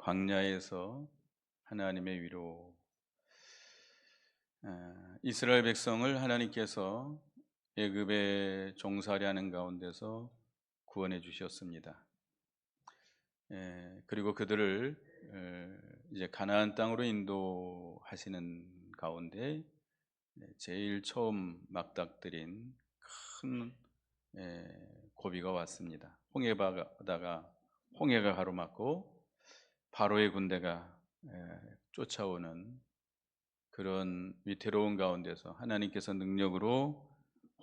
광야에서 하나님의 위로 아, 이스라엘 백성을 하나님께서 애굽에 종살이하는 가운데서 구원해 주셨습니다. 예, 그리고 그들을 에, 이제 가나안 땅으로 인도하시는 가운데 네, 제일 처음 막닥들인 큰 에, 고비가 왔습니다. 홍해 바다가 홍해가 가로막고 바로의 군대가 에, 쫓아오는 그런 위태로운 가운데서 하나님께서 능력으로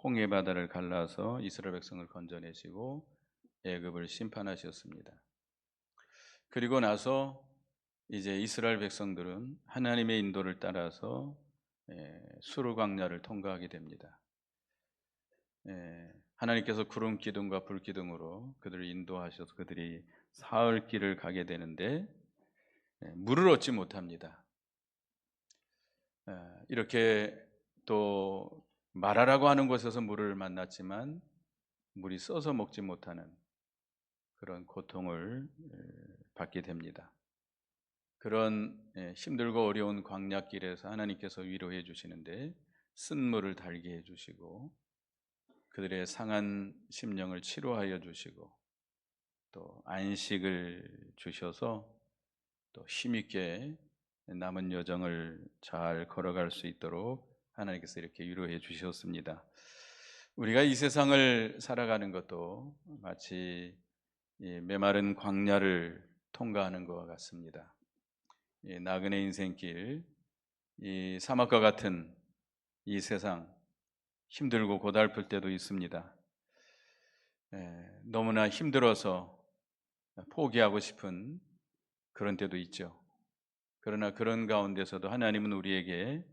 홍해 바다를 갈라서 이스라엘 백성을 건져내시고 애굽을 심판하셨습니다. 그리고 나서 이제 이스라엘 백성들은 하나님의 인도를 따라서 예, 수르 광야를 통과하게 됩니다. 예, 하나님께서 구름 기둥과 불 기둥으로 그들을 인도하셔서 그들이 사흘 길을 가게 되는데 예, 물을 얻지 못합니다. 예, 이렇게 또 말하라고 하는 곳에서 물을 만났지만 물이 써서 먹지 못하는 그런 고통을 예, 받게 됩니다. 그런 예, 힘들고 어려운 광야길에서 하나님께서 위로해 주시는데 쓴 물을 달게 해 주시고 그들의 상한 심령을 치료하여 주시고 또 안식을 주셔서 또 힘있게 남은 여정을 잘 걸어갈 수 있도록 하나님께서 이렇게 위로해 주셨습니다. 우리가 이 세상을 살아가는 것도 마치 메마른 광야를 통과하는 것과 같습니다. 나그네 인생길, 이 사막과 같은 이 세상 힘들고 고달플 때도 있습니다. 너무나 힘들어서 포기하고 싶은 그런 때도 있죠. 그러나 그런 가운데서도 하나님은 우리에게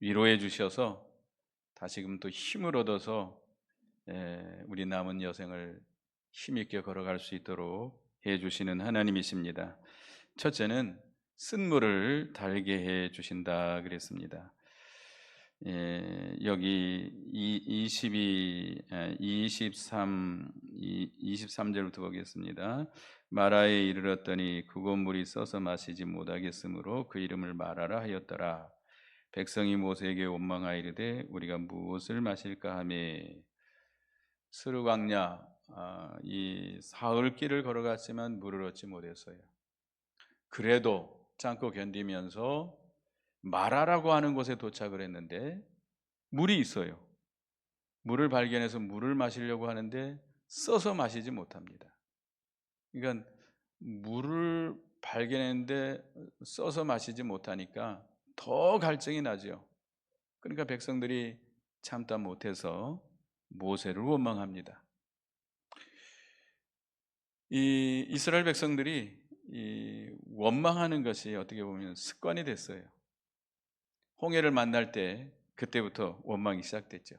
위로해 주셔서 다시금 또 힘을 얻어서 우리 남은 여생을 힘있게 걸어갈 수 있도록 해 주시는 하나님이십니다. 첫째는 쓴물을 달게 해 주신다 그랬습니다. 예, 여기 22, 23, 23절부터 보겠습니다. 마라에 이르렀더니 그곳 물이 써서 마시지 못하겠으므로 그 이름을 마라라 하였더라. 백성이 모세에게 원망하이르되 우리가 무엇을 마실까 하매 스르광야 아, 이 사흘 길을 걸어갔지만 물을 얻지 못했어요. 그래도 참고 견디면서 마라라고 하는 곳에 도착을 했는데 물이 있어요. 물을 발견해서 물을 마시려고 하는데 써서 마시지 못합니다. 그러니까 물을 발견했는데 써서 마시지 못하니까 더 갈증이 나죠. 그러니까 백성들이 참다 못해서 모세를 원망합니다. 이 이스라엘 백성들이 이 원망하는 것이 어떻게 보면 습관이 됐어요. 홍해를 만날 때 그때부터 원망이 시작됐죠.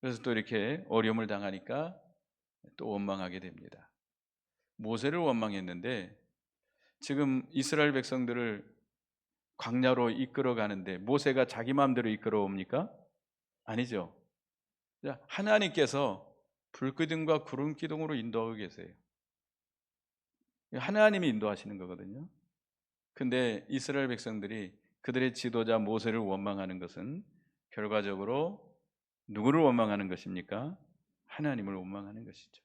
그래서 또 이렇게 어려움을 당하니까 또 원망하게 됩니다. 모세를 원망했는데 지금 이스라엘 백성들을 광야로 이끌어 가는데 모세가 자기 마음대로 이끌어 옵니까? 아니죠. 하나님께서 불기둥과 구름 기둥으로 인도하고 계세요. 하나님이 인도하시는 거거든요. 근데 이스라엘 백성들이 그들의 지도자 모세를 원망하는 것은 결과적으로 누구를 원망하는 것입니까? 하나님을 원망하는 것이죠.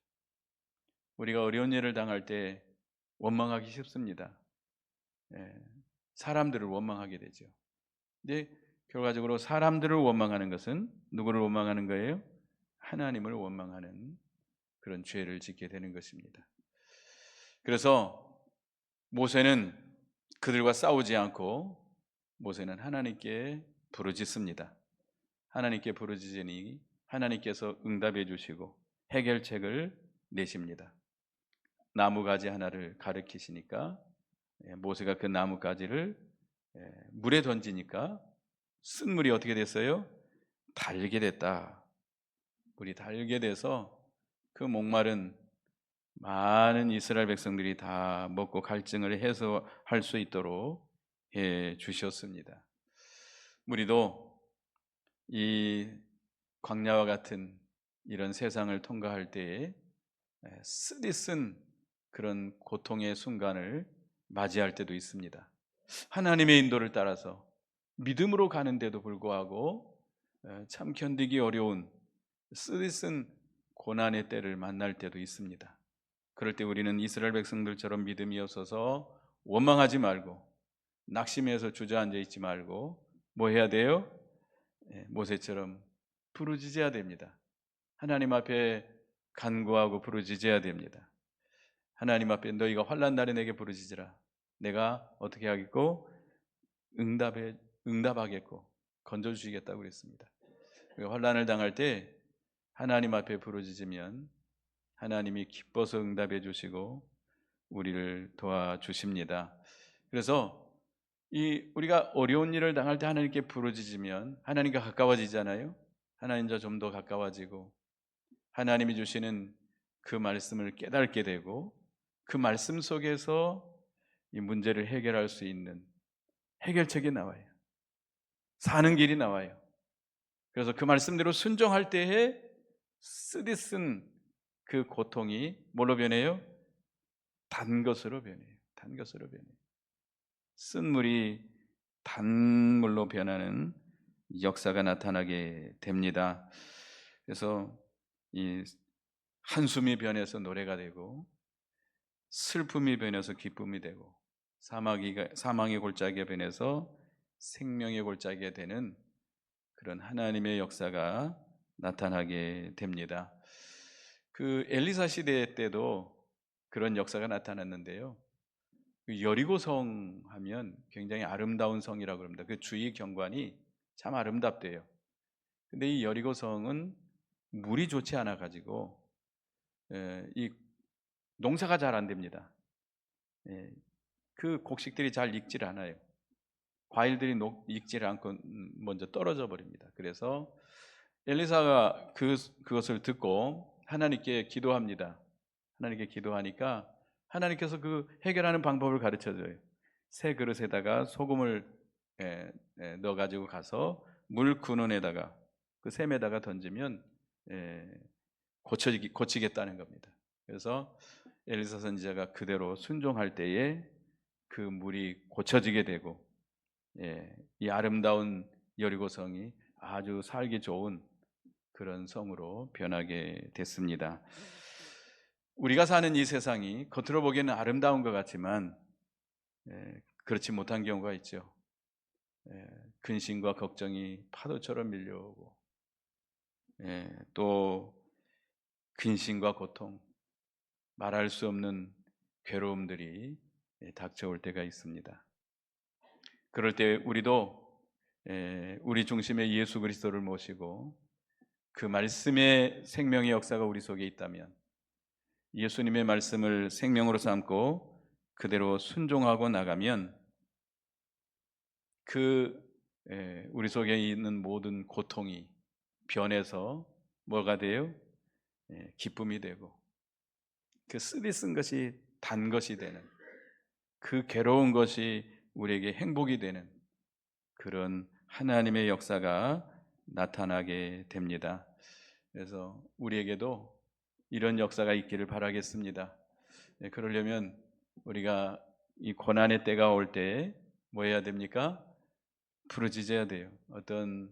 우리가 어려운 일을 당할 때 원망하기 쉽습니다. 예, 사람들을 원망하게 되죠. 근데 결과적으로 사람들을 원망하는 것은 누구를 원망하는 거예요? 하나님을 원망하는 그런 죄를 짓게 되는 것입니다. 그래서 모세는 그들과 싸우지 않고 모세는 하나님께 부르짖습니다. 하나님께 부르짖으니 하나님께서 응답해 주시고 해결책을 내십니다. 나무 가지 하나를 가르키시니까 예, 모세가 그 나무 가지를 예, 물에 던지니까 쓴 물이 어떻게 됐어요? 달게 됐다. 물이 달게 돼서 그 목마른 많은 이스라엘 백성들이 다 먹고 갈증을 해소할 수 있도록 해 주셨습니다. 우리도 이 광야와 같은 이런 세상을 통과할 때에 쓰디쓴 그런 고통의 순간을 맞이할 때도 있습니다. 하나님의 인도를 따라서 믿음으로 가는데도 불구하고 에, 참 견디기 어려운 쓰디쓴 고난의 때를 만날 때도 있습니다. 그럴 때 우리는 이스라엘 백성들처럼 믿음이 없어서 원망하지 말고 낙심해서 주저앉아 있지 말고 뭐 해야 돼요? 예, 모세처럼 부르짖어야 됩니다. 하나님 앞에 간구하고 부르짖어야 됩니다. 하나님 앞에 너희가 환난 날에 내게 부르짖으라. 내가 어떻게 하겠고 응답해 응답하겠고 건져 주시겠다고 그랬습니다. 환난을 당할 때 하나님 앞에 부르짖으면 하나님이 기뻐서 응답해 주시고 우리를 도와주십니다. 그래서 이 우리가 어려운 일을 당할 때 하나님께 부르짖으면 하나님과 가까워지잖아요. 하나님과 좀 더 가까워지고 하나님이 주시는 그 말씀을 깨닫게 되고 그 말씀 속에서 이 문제를 해결할 수 있는 해결책이 나와요. 사는 길이 나와요. 그래서 그 말씀대로 순종할 때에 쓰디쓴 그 고통이 뭘로 변해요? 단 것으로 변해요. 단 것으로 변해요. 쓴 물이 단물로 변하는 역사가 나타나게 됩니다. 그래서 이 한숨이 변해서 노래가 되고 슬픔이 변해서 기쁨이 되고 사망이 사망의 골짜기가 변해서 생명의 골짜기가 되는 그런 하나님의 역사가 나타나게 됩니다. 그 엘리사 시대 때도 그런 역사가 나타났는데요. 그 여리고성 하면 굉장히 아름다운 성이라고 합니다. 그 주위 경관이 참 아름답대요. 근데 이 여리고성은 물이 좋지 않아 가지고 이 농사가 잘 안 됩니다. 예, 그 곡식들이 잘 익질 않아요. 과일들이 녹, 익질 않고 음, 먼저 떨어져 버립니다. 그래서 엘리사가 그, 그것을 듣고 하나님께 기도합니다. 하나님께 기도하니까 하나님께서 그 해결하는 방법을 가르쳐 줘요. 새 그릇에다가 소금을 에, 에, 넣어 가지고 가서 물 근원에다가 그 샘에다가 던지면 에, 고쳐지 고치겠다는 겁니다. 그래서 엘리사 선지자가 그대로 순종할 때에 그 물이 고쳐지게 되고 예, 이 아름다운 여리고성이 아주 살기 좋은 그런 성으로 변하게 됐습니다. 우리가 사는 이 세상이 겉으로 보기에는 아름다운 것 같지만 예, 그렇지 못한 경우가 있죠. 예, 근심과 걱정이 파도처럼 밀려오고 예, 또 근심과 고통, 말할 수 없는 괴로움들이 예, 닥쳐올 때가 있습니다. 그럴 때 우리도 예, 우리 중심에 예수 그리스도를 모시고 그 말씀의 생명의 역사가 우리 속에 있다면 예수님의 말씀을 생명으로 삼고 그대로 순종하고 나가면 그 예, 우리 속에 있는 모든 고통이 변해서 뭐가 돼요? 기쁨이 되고 그 쓰디 쓴 것이 단 것이 되는 그 괴로운 것이 우리에게 행복이 되는 그런 하나님의 역사가 나타나게 됩니다. 그래서 우리에게도 이런 역사가 있기를 바라겠습니다. 네, 그러려면 우리가 이 고난의 때가 올 때 뭐 해야 됩니까? 부르짖어야 돼요. 어떤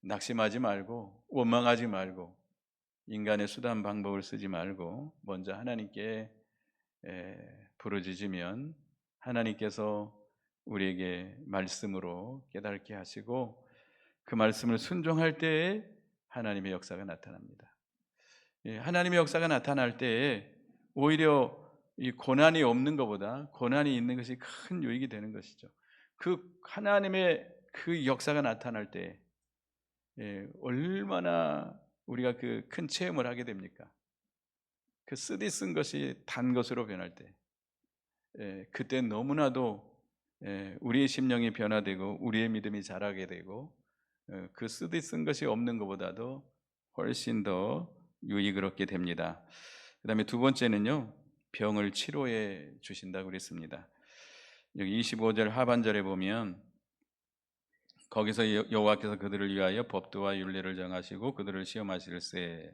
낙심하지 말고 원망하지 말고 인간의 수단 방법을 쓰지 말고 먼저 하나님께 부르짖으면 하나님께서 우리에게 말씀으로 깨닫게 하시고 그 말씀을 순종할 때에 하나님의 역사가 나타납니다. 예, 하나님의 역사가 나타날 때에 오히려 이 고난이 없는 것보다 고난이 있는 것이 큰 유익이 되는 것이죠. 그 하나님의 그 역사가 나타날 때 예, 얼마나 우리가 그 큰 체험을 하게 됩니까? 그 쓰디 쓴 것이 단 것으로 변할 때, 예, 그때 너무나도 예, 우리의 심령이 변화되고 우리의 믿음이 자라게 되고 어, 그 쓰디 쓴 것이 없는 것보다도 훨씬 더 유익을 얻게 됩니다. 그 다음에 두 번째는요 병을 치료해 주신다고 그랬습니다. 여기 25절 하반절에 보면 거기서 여호와께서 그들을 위하여 법도와 율례를 정하시고 그들을 시험하실세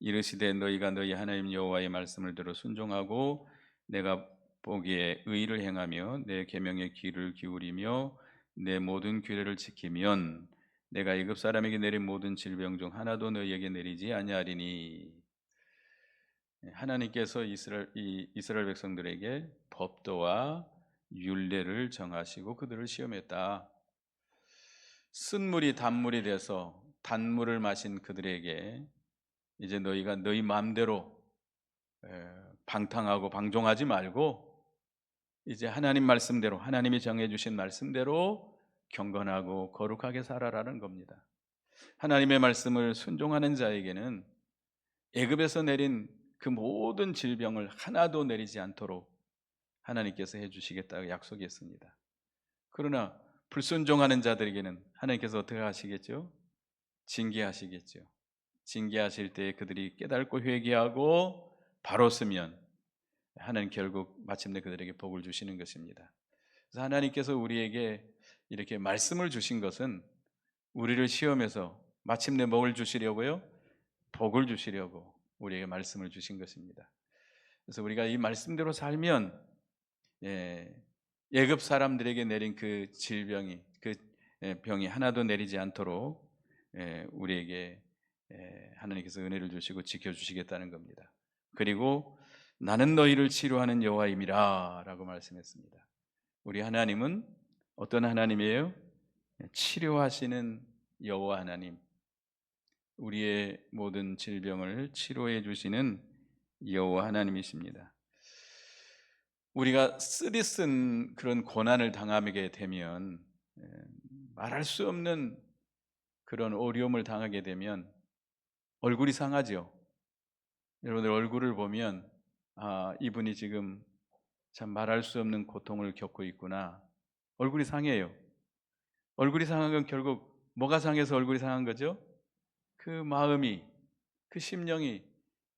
이르시되 너희가 너희 하나님 여호와의 말씀을 들어 순종하고 내가 보기에 의를 행하며 내 계명에 귀를 기울이며 내 모든 규례를 지키면 내가 애굽 사람에게 내린 모든 질병 중 하나도 너희에게 내리지 아니하리니 예, 하나님께서 이스라엘 이 이스라엘 백성들에게 법도와 율례를 정하시고 그들을 시험했다. 쓴물이 단물이 돼서 단물을 마신 그들에게 이제 너희가 너희 마음대로 에, 방탕하고 방종하지 말고 이제 하나님 말씀대로 하나님이 정해 주신 말씀대로 경건하고 거룩하게 살아라는 겁니다. 하나님의 말씀을 순종하는 자에게는 애굽에서 내린 그 모든 질병을 하나도 내리지 않도록 하나님께서 해 주시겠다고 약속했습니다. 그러나 불순종하는 자들에게는 하나님께서 어떻게 하시겠죠? 징계하시겠죠. 징계하실 때 그들이 깨닫고 회개하고 바로 쓰면 하나님 결국 마침내 그들에게 복을 주시는 것입니다. 그래서 하나님께서 우리에게 이렇게 말씀을 주신 것은 우리를 시험해서 마침내 복을 주시려고요. 복을 주시려고 우리에게 말씀을 주신 것입니다. 그래서 우리가 이 말씀대로 살면 예, 예급 사람들에게 내린 그 질병이 그 예, 병이 하나도 내리지 않도록 예, 우리에게 예, 하나님께서 은혜를 주시고 지켜 주시겠다는 겁니다. 그리고 나는 너희를 치료하는 여호와임이라라고 말씀했습니다. 우리 하나님은 어떤 하나님이에요? 치료하시는 여호와 하나님. 우리의 모든 질병을 치료해 주시는 여호와 하나님이십니다. 우리가 쓰디쓴 그런 고난을 당하게 되면 예, 말할 수 없는 그런 어려움을 당하게 되면 얼굴이 상하죠. 여러분들 얼굴을 보면 아 이분이 지금 참 말할 수 없는 고통을 겪고 있구나. 얼굴이 상해요. 얼굴이 상한 건 결국 뭐가 상해서 얼굴이 상한 거죠? 그 마음이 그 심령이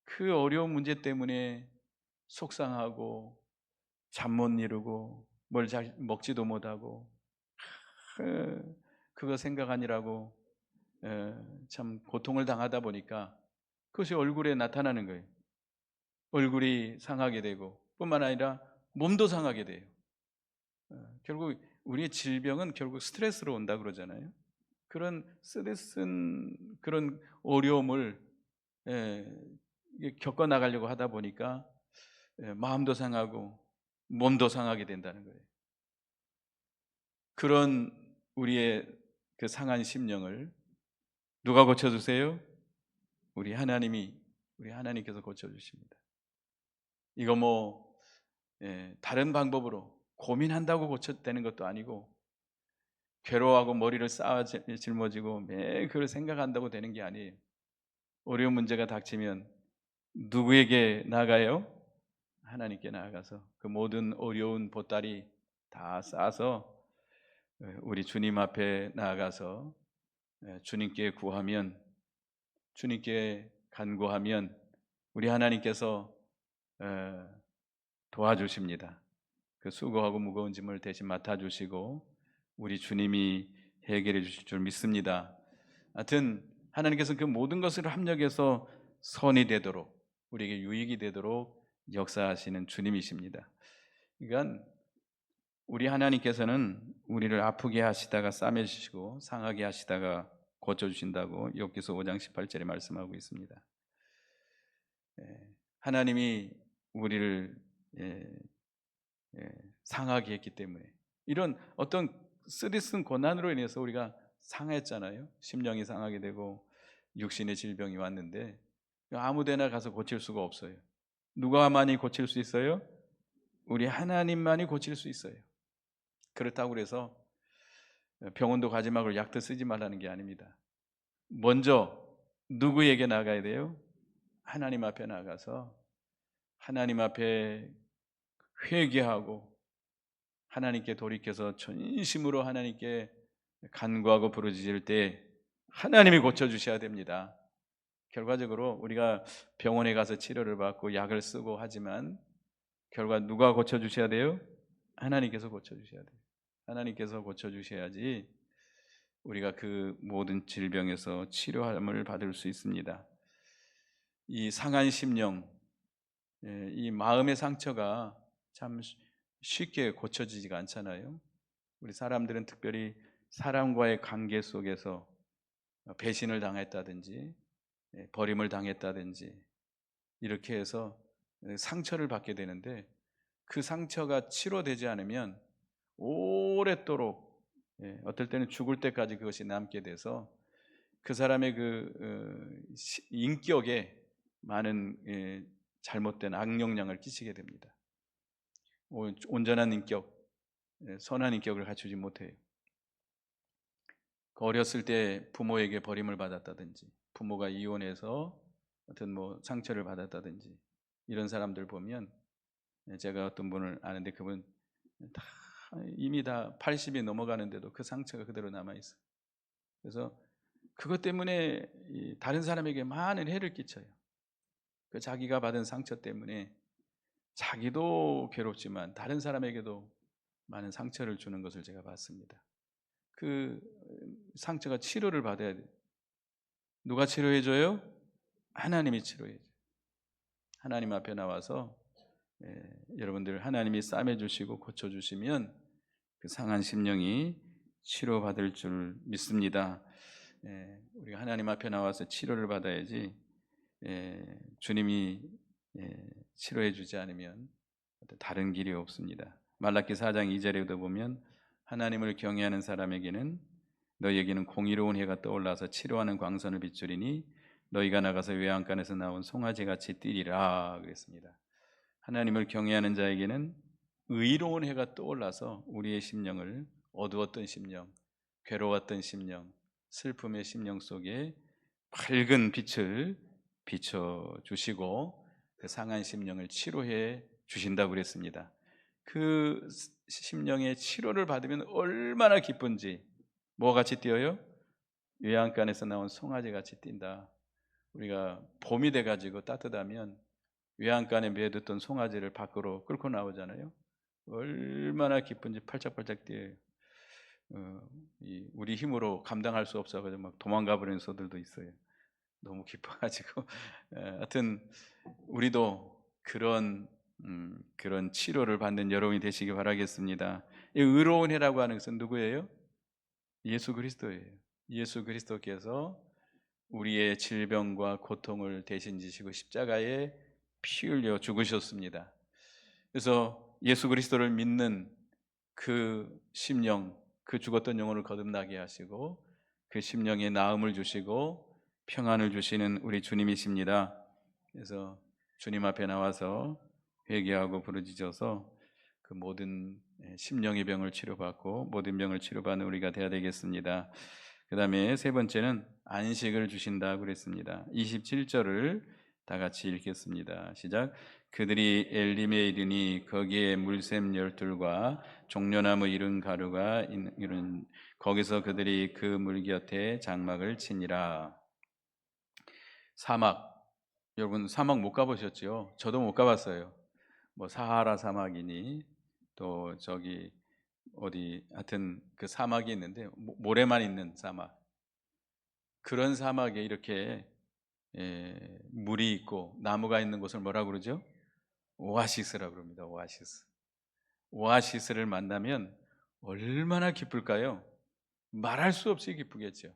그 어려운 문제 때문에 속상하고 잠 못 이루고 뭘 잘 먹지도 못하고 그거 생각하니라고 참 고통을 당하다 보니까 그것이 얼굴에 나타나는 거예요. 얼굴이 상하게 되고 뿐만 아니라 몸도 상하게 돼요. 결국 우리의 질병은 결국 스트레스로 온다 그러잖아요. 그런 스트레스는 그런 어려움을 겪어 나가려고 하다 보니까 마음도 상하고 몸도 상하게 된다는 거예요. 그런 우리의 그 상한 심령을 누가 고쳐주세요? 우리 하나님이 우리 하나님께서 고쳐주십니다. 이거 뭐 예, 다른 방법으로 고민한다고 고쳐되는 것도 아니고 괴로워하고 머리를 쌓아 짊어지고 매일 그걸 생각한다고 되는 게 아니에요. 어려운 문제가 닥치면 누구에게 나가요? 하나님께 나아가서 그 모든 어려운 보따리 다 싸서 우리 주님 앞에 나아가서 주님께 구하면 주님께 간구하면 우리 하나님께서 도와주십니다. 그 수고하고 무거운 짐을 대신 맡아주시고 우리 주님이 해결해 주실 줄 믿습니다. 하여튼 하나님께서 그 모든 것을 합력해서 선이 되도록 우리에게 유익이 되도록 역사하시는 주님이십니다. 그러니까 우리 하나님께서는 우리를 아프게 하시다가 싸매주시고 상하게 하시다가 고쳐주신다고 욥기서 5장 18절에 말씀하고 있습니다. 예, 하나님이 우리를 예, 예, 상하게 했기 때문에 이런 어떤 쓰디쓴 고난으로 인해서 우리가 상했잖아요. 심령이 상하게 되고 육신의 질병이 왔는데 아무데나 가서 고칠 수가 없어요. 누가만이 고칠 수 있어요? 우리 하나님만이 고칠 수 있어요. 그렇다고 그래서 병원도 가지 말고 약도 쓰지 말라는 게 아닙니다. 먼저 누구에게 나가야 돼요? 하나님 앞에 나가서 하나님 앞에 회개하고 하나님께 돌이켜서 전심으로 하나님께 간구하고 부르짖을 때 하나님이 고쳐 주셔야 됩니다. 결과적으로 우리가 병원에 가서 치료를 받고 약을 쓰고 하지만 결과 누가 고쳐 주셔야 돼요? 하나님께서 고쳐 주셔야 돼요. 하나님께서 고쳐 주셔야지 우리가 그 모든 질병에서 치료함을 받을 수 있습니다. 이 상한 심령, 예, 이 마음의 상처가 참 쉬- 쉽게 고쳐지지가 않잖아요. 우리 사람들은 특별히 사람과의 관계 속에서 배신을 당했다든지 예, 버림을 당했다든지 이렇게 해서 상처를 받게 되는데 그 상처가 치료되지 않으면 오랫도록 예, 어떨 때는 죽을 때까지 그것이 남게 돼서 그 사람의 그 어, 시- 인격에 많은 예, 잘못된 악영향을 끼치게 됩니다. 온- 온전한 인격, 예, 선한 인격을 갖추지 못해요. 그 어렸을 때 부모에게 버림을 받았다든지, 부모가 이혼해서 어떤 뭐 상처를 받았다든지 이런 사람들 보면 예, 제가 어떤 분을 아는데 그분 다 이미 다 80이 넘어가는데도 그 상처가 그대로 남아 있어요. 그래서 그것 때문에 이 다른 사람에게 많은 해를 끼쳐요. 그 자기가 받은 상처 때문에 자기도 괴롭지만 다른 사람에게도 많은 상처를 주는 것을 제가 봤습니다. 그 상처가 치료를 받아야 돼요. 누가 치료해 줘요? 하나님이 치료해 줘요. 하나님 앞에 나와서 예, 여러분들 하나님이 싸매 주시고 고쳐 주시면 그 상한 심령이 치료받을 줄 믿습니다. 예, 우리가 하나님 앞에 나와서 치료를 받아야지 예, 주님이 예, 치료해 주지 않으면 다른 길이 없습니다. 말라기 4장 2절에도 보면 하나님을 경외하는 사람에게는 너희에게는 공의로운 해가 떠올라서 치료하는 광선을 비추리니 너희가 나가서 외양간에서 나온 송아지 같이 뛰리라 그랬습니다. 하나님을 경외하는 자에게는 의로운 해가 떠올라서 우리의 심령을 어두웠던 심령, 괴로웠던 심령, 슬픔의 심령 속에 밝은 빛을 비춰 주시고 그 상한 심령을 치료해 주신다고 그랬습니다. 그 심령의 치료를 받으면 얼마나 기쁜지 뭐가 같이 뛰어요? 외양간에서 나온 송아지 같이 뛴다. 우리가 봄이 돼 가지고 따뜻하면 외양간에 매뒀던 송아지를 밖으로 끌고 나오잖아요. 얼마나 기쁜지 팔짝팔짝 뛰어요. 어, 이 우리 힘으로 감당할 수 없어가지고 막 도망가 버리는 소들도 있어요. 너무 기뻐가지고 에, 하여튼 우리도 그런 음, 그런 치료를 받는 여러분이 되시기 바라겠습니다. 이 의로운 해라고 하는 것은 누구예요? 예수 그리스도예요. 예수 그리스도께서 우리의 질병과 고통을 대신 지시고 십자가에 피 흘려 죽으셨습니다. 그래서 예수 그리스도를 믿는 그 심령, 그 죽었던 영혼을 거듭나게 하시고 그 심령에 나음을 주시고 평안을 주시는 우리 주님이십니다. 그래서 주님 앞에 나와서 회개하고 부르짖어서 그 모든 심령의 병을 치료받고 모든 병을 치료받는 우리가 되어야 되겠습니다. 그 다음에 세 번째는 안식을 주신다 그랬습니다. 27절을 다 같이 읽겠습니다. 시작. 그들이 엘림에 이르니 거기에 물샘 열둘과 종려나무 이른 가루가 이른 거기서 그들이 그 물 곁에 장막을 치니라. 사막 여러분 사막 못 가보셨죠? 저도 못 가봤어요. 뭐 사하라 사막이니 또 저기 어디 하여튼 그 사막이 있는데 모- 모래만 있는 사막 그런 사막에 이렇게 예, 물이 있고 나무가 있는 곳을 뭐라 그러죠? 오아시스라고 그럽니다. 오아시스. 오아시스를 만나면 얼마나 기쁠까요? 말할 수 없이 기쁘겠죠.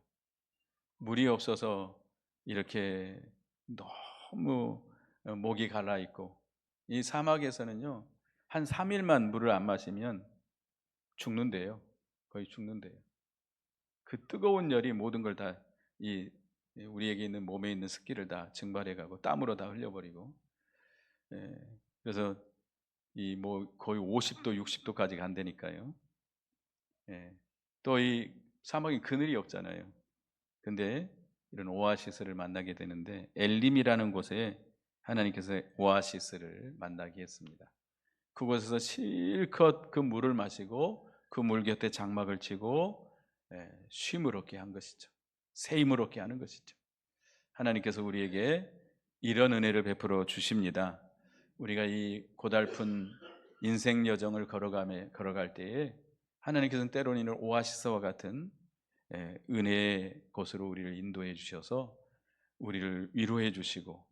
물이 없어서 이렇게 너무 어, 목이 갈라 있고 이 사막에서는요 한 3일만 물을 안 마시면 죽는데요. 거의 죽는데요. 그 뜨거운 열이 모든 걸 다 이 우리에게 있는 몸에 있는 습기를 다 증발해가고 땀으로 다 흘려버리고 예, 그래서 이 뭐 거의 50도 60도까지 간다니까요. 예, 또 이 사막에 그늘이 없잖아요. 근데 이런 오아시스를 만나게 되는데 엘림이라는 곳에 하나님께서 오아시스를 만나게 했습니다. 그곳에서 실컷 그 물을 마시고 그 물 곁에 장막을 치고 예, 쉼을 얻게 한 것이죠. 새 힘을 얻게 하는 것이죠. 하나님께서 우리에게 이런 은혜를 베풀어 주십니다. 우리가 이 고달픈 인생 여정을 걸어가며 걸어갈 때에 하나님께서는 때로는 오아시스와 같은 예, 은혜의 곳으로 우리를 인도해 주셔서 우리를 위로해 주시고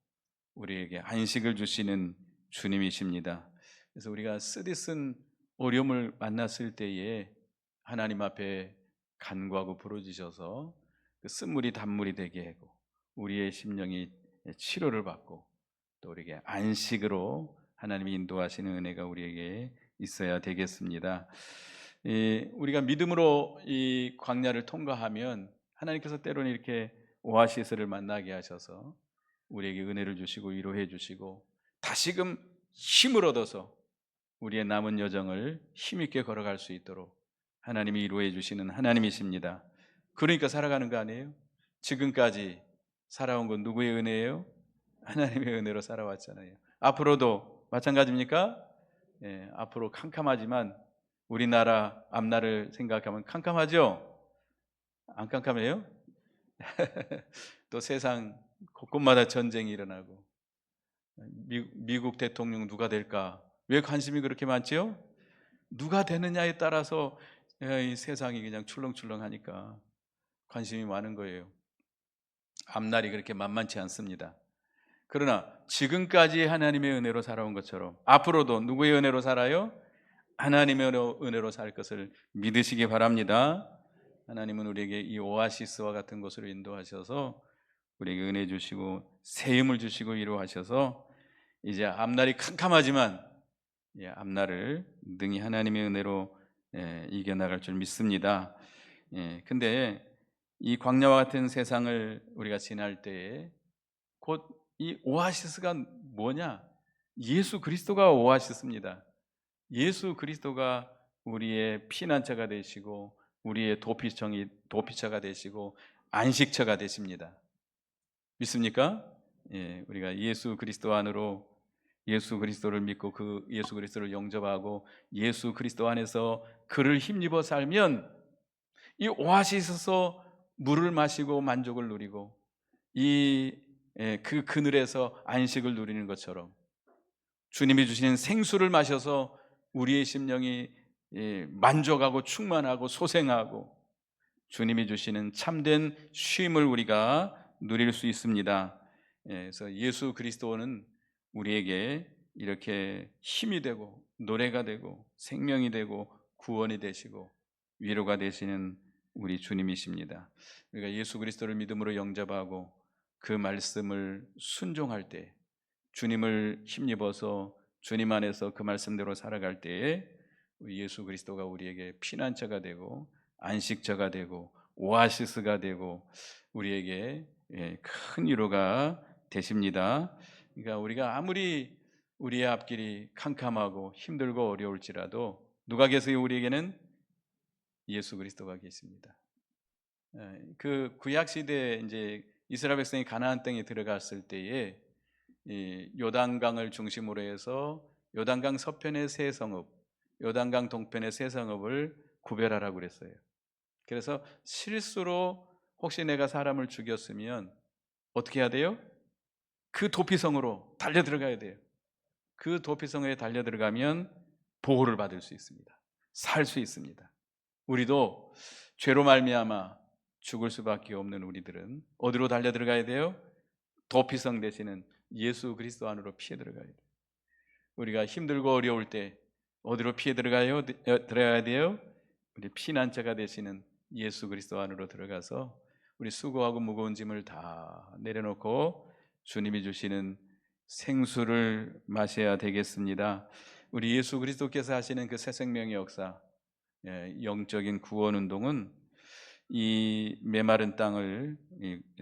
우리에게 안식을 주시는 주님이십니다. 그래서 우리가 쓰디쓴 어려움을 만났을 때에 하나님 앞에 간구하고 부르짖어서 그 쓴물이 단물이 되게 하고 우리의 심령이 치료를 받고 또 우리에게 안식으로 하나님이 인도하시는 은혜가 우리에게 있어야 되겠습니다. 이, 우리가 믿음으로 이 광야를 통과하면 하나님께서 때로는 이렇게 오아시스를 만나게 하셔서 우리에게 은혜를 주시고 위로해 주시고 다시금 힘을 얻어서 우리의 남은 여정을 힘있게 걸어갈 수 있도록 하나님이 위로해 주시는 하나님이십니다. 그러니까 살아가는 거 아니에요? 지금까지 살아온 건 누구의 은혜예요? 하나님의 은혜로 살아왔잖아요. 앞으로도 마찬가지입니까? 예, 앞으로 캄캄하지만 우리나라 앞날을 생각하면 캄캄하죠? 안 캄캄해요? 또 세상 곳곳마다 전쟁이 일어나고 미, 미국 대통령 누가 될까? 왜 관심이 그렇게 많지요? 누가 되느냐에 따라서 이 세상이 그냥 출렁출렁하니까 관심이 많은 거예요. 앞날이 그렇게 만만치 않습니다. 그러나 지금까지 하나님의 은혜로 살아온 것처럼 앞으로도 누구의 은혜로 살아요? 하나님의 은혜로 살 것을 믿으시기 바랍니다. 하나님은 우리에게 이 오아시스와 같은 곳으로 인도하셔서 우리에게 은혜 주시고 새 힘을 주시고 위로하셔서 이제 앞날이 캄캄하지만 예, 앞날을 능히 하나님의 은혜로 예, 이겨나갈 줄 믿습니다. 예, 근데 이 광야와 같은 세상을 우리가 지날 때에 곧 이 오아시스가 뭐냐? 예수 그리스도가 오아시스입니다. 예수 그리스도가 우리의 피난처가 되시고 우리의 도피청이 도피처가 되시고 안식처가 되십니다. 믿습니까? 예, 우리가 예수 그리스도 안으로 예수 그리스도를 믿고 그 예수 그리스도를 영접하고 예수 그리스도 안에서 그를 힘입어 살면 이 오아시스에서 물을 마시고 만족을 누리고 이그 그늘에서 안식을 누리는 것처럼 주님이 주시는 생수를 마셔서 우리의 심령이 만족하고 충만하고 소생하고 주님이 주시는 참된 쉼을 우리가 누릴 수 있습니다. 그래서 예수 그리스도는 우리에게 이렇게 힘이 되고 노래가 되고 생명이 되고 구원이 되시고 위로가 되시는 우리 주님이십니다. 우리가 예수 그리스도를 믿음으로 영접하고 그 말씀을 순종할 때 주님을 힘입어서 주님 안에서 그 말씀대로 살아갈 때에 예수 그리스도가 우리에게 피난처가 되고 안식처가 되고 오아시스가 되고 우리에게 예, 큰 위로가 되십니다. 그러니까 우리가 아무리 우리의 앞길이 캄캄하고 힘들고 어려울지라도 누가 계세요? 우리에게는 예수 그리스도가 계십니다. 예, 그 구약 시대에 이제 이스라엘 백성이 가나안 땅에 들어갔을 때에 요단강을 중심으로 해서 요단강 서편의 세 성읍, 요단강 동편의 세 성읍을 구별하라고 그랬어요. 그래서 실수로 혹시 내가 사람을 죽였으면 어떻게 해야 돼요? 그 도피성으로 달려 들어가야 돼요. 그 도피성에 달려 들어가면 보호를 받을 수 있습니다. 살 수 있습니다. 우리도 죄로 말미암아 죽을 수밖에 없는 우리들은 어디로 달려 들어가야 돼요? 도피성 되시는 예수 그리스도 안으로 피해 들어가야 돼요. 우리가 힘들고 어려울 때 어디로 피해 들어가요? 어, 들어가야 돼요? 우리 피난처가 되시는 예수 그리스도 안으로 들어가서 우리 수고하고 무거운 짐을 다 내려놓고 주님이 주시는 생수를 마셔야 되겠습니다. 우리 예수 그리스도께서 하시는 그 새 생명의 역사, 예, 영적인 구원 운동은 이 메마른 땅을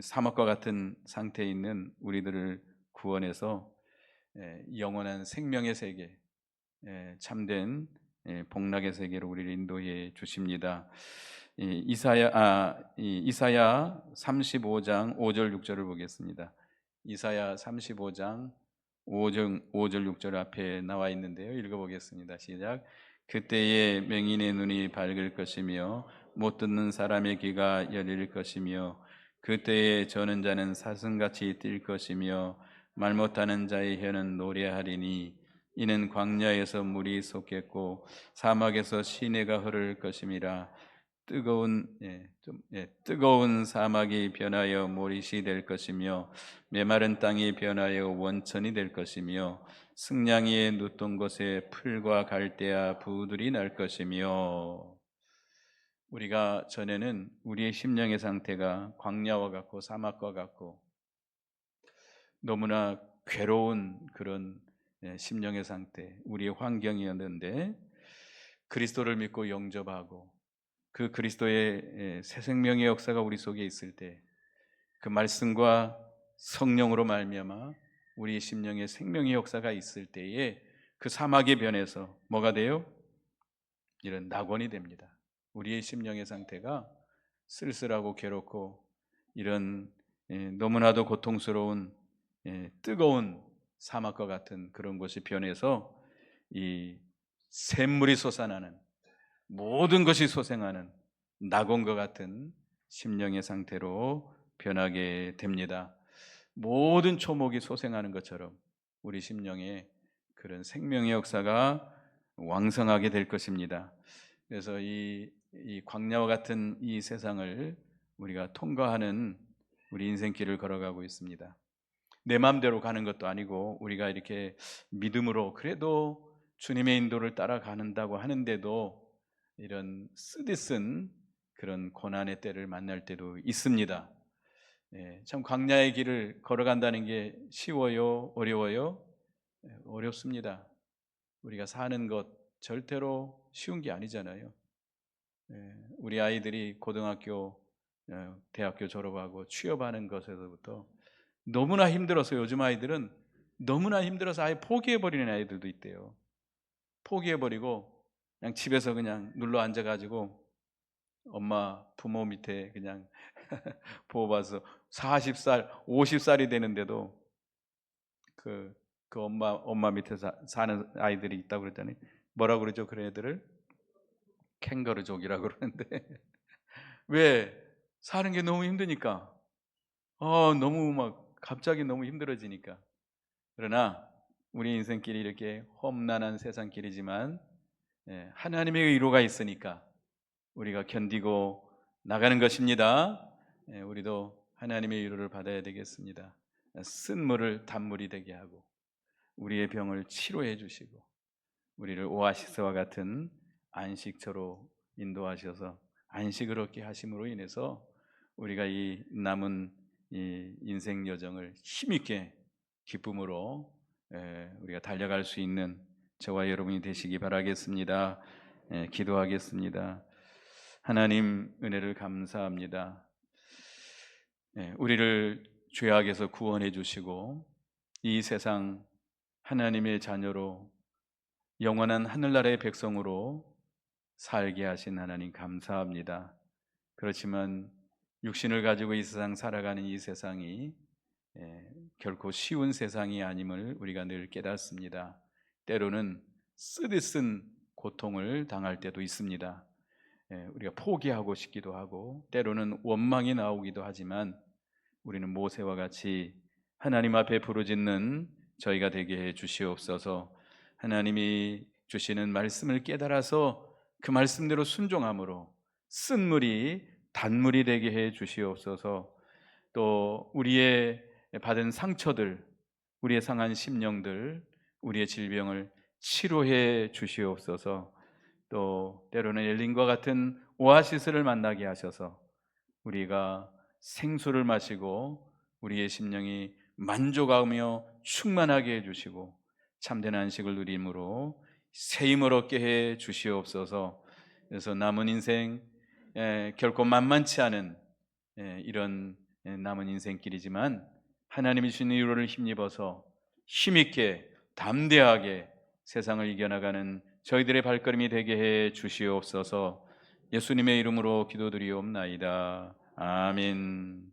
사막과 같은 상태에 있는 우리들을 구원해서 예, 영원한 생명의 세계, 예, 참된 복락의 세계로 우리를 인도해 주십니다. 이사야 아, 이사야 35장 5절 6절을 보겠습니다. 이사야 35장 5절, 5절 6절 앞에 나와 있는데요. 읽어보겠습니다. 시작. 그때에 맹인의 눈이 밝을 것이며 못 듣는 사람의 귀가 열릴 것이며 그때에 저는 자는 사슴같이 뛸 것이며 말 못하는 자의 혀는 노래하리니 이는 광야에서 물이 솟겠고 사막에서 시내가 흐를 것임이라. 뜨거운 예, 좀 예, 뜨거운 사막이 변하여 모릿이 될 것이며 메마른 땅이 변하여 원천이 될 것이며 승냥이의 눕던 곳에 풀과 갈대와 부들이 날 것이며. 우리가 전에는 우리의 심령의 상태가 광야와 같고 사막과 같고 너무나 괴로운 그런 예, 심령의 상태, 우리의 환경이었는데 그리스도를 믿고 영접하고 그 그리스도의 예, 새 생명의 역사가 우리 속에 있을 때 그 말씀과 성령으로 말미암아 우리 심령의 생명의 역사가 있을 때에 그 사막의 변에서 뭐가 돼요? 이런 낙원이 됩니다. 우리의 심령의 상태가 쓸쓸하고 괴롭고 이런 예, 너무나도 고통스러운 예, 뜨거운 사막과 같은 그런 곳이 변해서 이 샘물이 솟아나는 모든 것이 솟아나는 낙원과 같은 심령의 상태로 변하게 됩니다. 모든 초목이 솟아나는 것처럼 우리 심령에 그런 생명의 역사가 왕성하게 될 것입니다. 그래서 이, 이 광야와 같은 이 세상을 우리가 통과하는 우리 인생길을 걸어가고 있습니다. 내 마음대로 가는 것도 아니고 우리가 이렇게 믿음으로 그래도 주님의 인도를 따라가는다고 하는데도 이런 쓰디쓴 그런 고난의 때를 만날 때도 있습니다. 예, 참 광야의 길을 걸어간다는 게 쉬워요, 어려워요? 예, 어렵습니다. 우리가 사는 것 절대로 쉬운 게 아니잖아요. 예, 우리 아이들이 고등학교, 어, 대학교 졸업하고 취업하는 것에서부터 너무나 힘들어서 요즘 아이들은 너무나 힘들어서 아예 포기해버리는 아이들도 있대요. 포기해버리고 그냥 집에서 그냥 눌러 앉아가지고 엄마 부모 밑에 그냥 보호받아서 40살, 50살이 되는데도 그, 그 엄마, 엄마 밑에 사, 사는 아이들이 있다고 그랬더니 뭐라고 그러죠? 그런 애들을? 캥거루족이라고 그러는데 왜? 사는 게 너무 힘드니까 어, 너무 막 갑자기 너무 힘들어지니까 그러나 우리 인생길이 이렇게 험난한 세상길이지만 예, 하나님의 의로가 있으니까 우리가 견디고 나가는 것입니다. 예, 우리도 하나님의 위로를 받아야 되겠습니다. 쓴 물을 단물이 되게 하고 우리의 병을 치료해 주시고 우리를 오아시스와 같은 안식처로 인도하셔서 안식을 얻게 하심으로 인해서 우리가 이 남은 이 인생 여정을 힘있게 기쁨으로 예, 우리가 달려갈 수 있는 저와 여러분이 되시기 바라겠습니다. 예, 기도하겠습니다. 하나님 은혜를 감사합니다. 예, 우리를 죄악에서 구원해 주시고 이 세상 하나님의 자녀로 영원한 하늘나라의 백성으로 살게 하신 하나님 감사합니다. 그렇지만 육신을 가지고 이 세상 살아가는 이 세상이 예, 결코 쉬운 세상이 아님을 우리가 늘 깨닫습니다. 때로는 쓰디쓴 고통을 당할 때도 있습니다. 예, 우리가 포기하고 싶기도 하고 때로는 원망이 나오기도 하지만 우리는 모세와 같이 하나님 앞에 부르짖는 저희가 되게 해 주시옵소서. 하나님이 주시는 말씀을 깨달아서 그 말씀대로 순종함으로 쓴 물이 단물이 되게 해 주시옵소서. 또 우리의 받은 상처들, 우리의 상한 심령들, 우리의 질병을 치료해 주시옵소서. 또 때로는 엘린과 같은 오아시스를 만나게 하셔서 우리가 생수를 마시고 우리의 심령이 만족하며 충만하게 해 주시고 참된 안식을 누림으로 새 힘을 얻게 해 주시옵소서. 그래서 남은 인생 에, 결코 만만치 않은 에, 이런 에, 남은 인생길이지만 하나님이 주신 위로를 힘입어서 힘있게 담대하게 세상을 이겨나가는 저희들의 발걸음이 되게 해 주시옵소서. 예수님의 이름으로 기도드리옵나이다. 아멘.